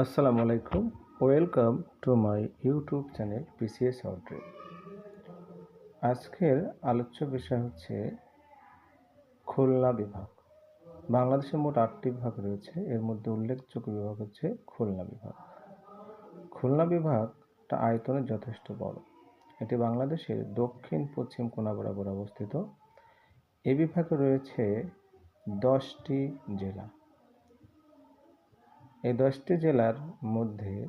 আসসালামু আলাইকুম। Welcome to my YouTube channel PCS আউটরি আজকের আলোচ্য বিষয় হচ্ছে খুলনা বিভাগ। বাংলাদেশে মোট আটটি বিভাগ রয়েছে। এর মধ্যে উল্লেখযোগ্য বিভাগ হচ্ছে খুলনা বিভাগ। খুলনা বিভাগটা আয়তনে যথেষ্ট বড়। এটি বাংলাদেশের দক্ষিণ, পশ্চিম কোনা বরাবর অবস্থিত। এ বিভাগে রয়েছে দশটি জেলা। এই দশটি জেলার মধ্যে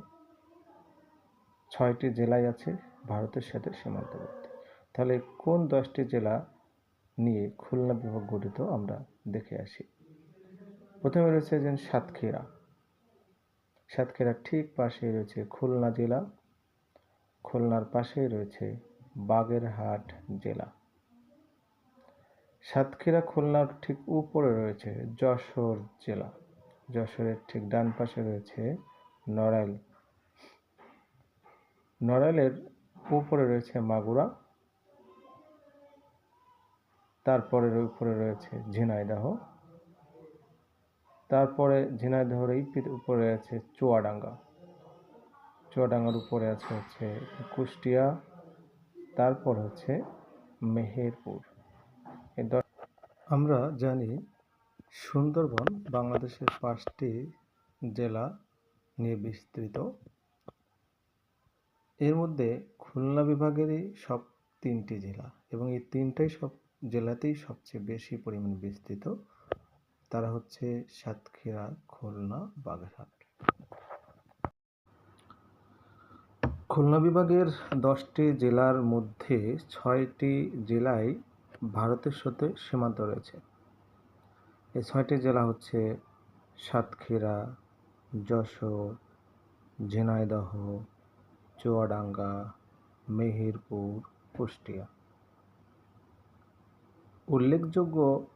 ছয়টি জেলায় আছে ভারতের সাথে সীমান্তবর্তী। তাহলে কোন দশটি জেলা নিয়ে খুলনা বিভাগ গঠিত আমরা দেখে আসি? প্রথমে রয়েছে যে সাতক্ষীরা। সাতক্ষীরার ঠিক পাশে রয়েছে খুলনা জেলা, খুলনার পাশেই রয়েছে বাগেরহাট জেলা। সাতক্ষীরা খুলনার ঠিক উপরে রয়েছে যশোর জেলা। যশোরের ঠিক ডান পাশে রয়েছে নড়াইল। নড়াইলের উপরে রয়েছে মাগুরা, তারপরে উপরে রয়েছে ঝিনাইদহ, তারপরে ঝিনাইদহর এই উপরে আছে চুয়াডাঙ্গা। চুয়াডাঙ্গার উপরে আছে হচ্ছে কুষ্টিয়া, তারপর হচ্ছে মেহেরপুর। আমরা জানি সুন্দরবন বাংলাদেশের পাঁচটি জেলা নিয়ে বিস্তৃত। এর মধ্যে খুলনা বিভাগেরই সব তিনটি জেলা এবং এই তিনটাই সব জেলাতেই সবচেয়ে বেশি পরিমাণ বিস্তৃত। তারা হচ্ছে সাতক্ষীরা, খুলনা, বাগেরহাট। খুলনা বিভাগের দশটি জেলার মধ্যে ছয়টি জেলায় ভারতের সাথে সীমান্ত রয়েছে। এই ছয়টি জেলা হচ্ছে সাতক্ষীরা, যশোর, ঝিনাইদহ, চুয়াডাঙ্গা, মেহেরপুর, কুষ্টিয়া। উল্লেখযোগ্য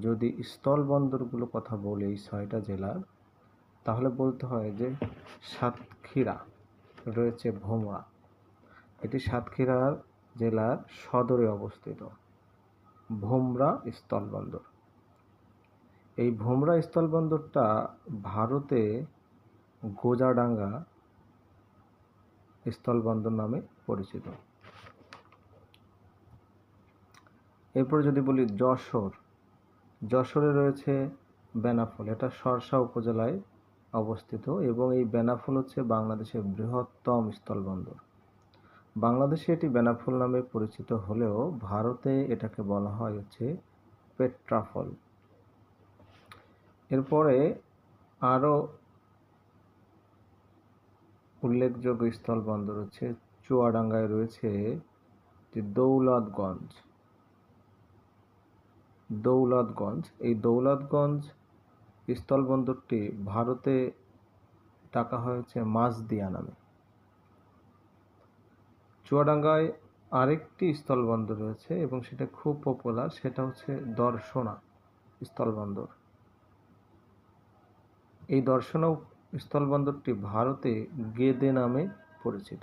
যদি স্থলবন্দরগুলো কথা বলি এই ছয়টা জেলার, তাহলে বলতে হয় যে সাতক্ষীরা রয়েছে ভোমরা। এটি সাতক্ষীরা জেলার সদরে অবস্থিত। ভোমরা স্থলবন্দর। এই ভোমরা স্থলবন্দরটা ভারতে গোজাডাঙ্গা স্থলবন্দর নামে পরিচিত। এরপর যদি বলি যশোর, যশোরে রয়েছে বেনাফল। এটা সরসা উপজেলায় অবস্থিত এবং এই বেনাফুল হচ্ছে বাংলাদেশের বৃহত্তম স্থলবন্দর। বাংলাদেশে এটি বেনাফুল নামে পরিচিত হলেও ভারতে এটাকে বলা হয় হচ্ছে পেট্রাফল। এরপরে আরও উল্লেখযোগ্য স্থলবন্দর হচ্ছে চুয়াডাঙ্গায় রয়েছে যে দৌলতগঞ্জ। দৌলতগঞ্জ, এই দৌলতগঞ্জ স্থলবন্দরটি ভারতে ডাকা হয়েছে মাছদিয়া নামে। চুয়াডাঙ্গায় আরেকটি স্থলবন্দর রয়েছে এবং সেটা খুব পপুলার সেটা হচ্ছে দর্শনা স্থলবন্দর। এই দর্শনা স্থলবন্দরটি ভারতে গেদে নামে পরিচিত।